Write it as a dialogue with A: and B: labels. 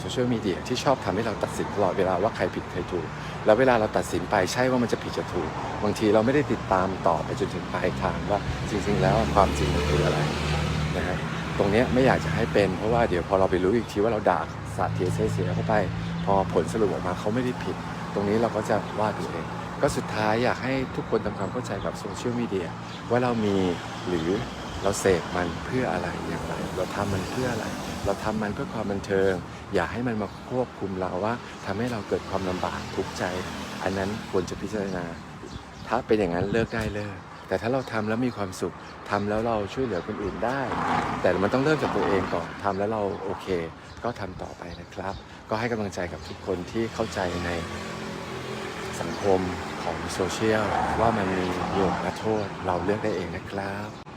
A: โซเชียลมีเดียที่ชอบทำให้เราตัดสินตลอดเวลาว่าใครผิดใครถูก แล้วเวลาเราตัดสินไปใช่ว่ามันจะผิดจะถูก บางทีเราไม่ได้ติดตามต่อไปจนถึงปลายทางว่าจริงๆ แล้วความจริงมันคืออะไรนะฮะตรงเนี้ยไม่อยากจะให้เป็นเพราะว่าเดี๋ยวพอเราไปรู้อีกทีว่าเราด่าสาดเทียเสียเสียเข้าไป พอผลสรุปออกมาเขาไม่ได้ผิด ตรงนี้เราก็จะว่าตัวเอง ก็สุดท้ายอยากให้ทุกคนทำความเข้าใจกับโซเชียลมีเดียว่าเรามีหรือ เราเสพมันเพื่ออะไรอย่างไร เราทำมันเพื่ออะไร เราทำมันเพื่อความบันเทิง อย่าให้มันมาควบคุมเราว่าทำให้เราเกิดความลำบากทุกข์ใจ อันนั้นควรจะพิจารณา ถ้าเป็นอย่างนั้นเลิกได้เลิกแต่ถ้าเราทำแล้วมีความสุขทำแล้วเราช่วยเหลือคนอื่นได้ แต่มันต้องเริ่มจากตัวเองก่อนทำแล้วเราโอเค ก็ทำต่อไปนะครับ ก็ให้กำลังใจกับทุกคนที่เข้าใจในสังคมของโซเชียลว่ามันมีโยกและโทษเราเลือกได้เองนะครับ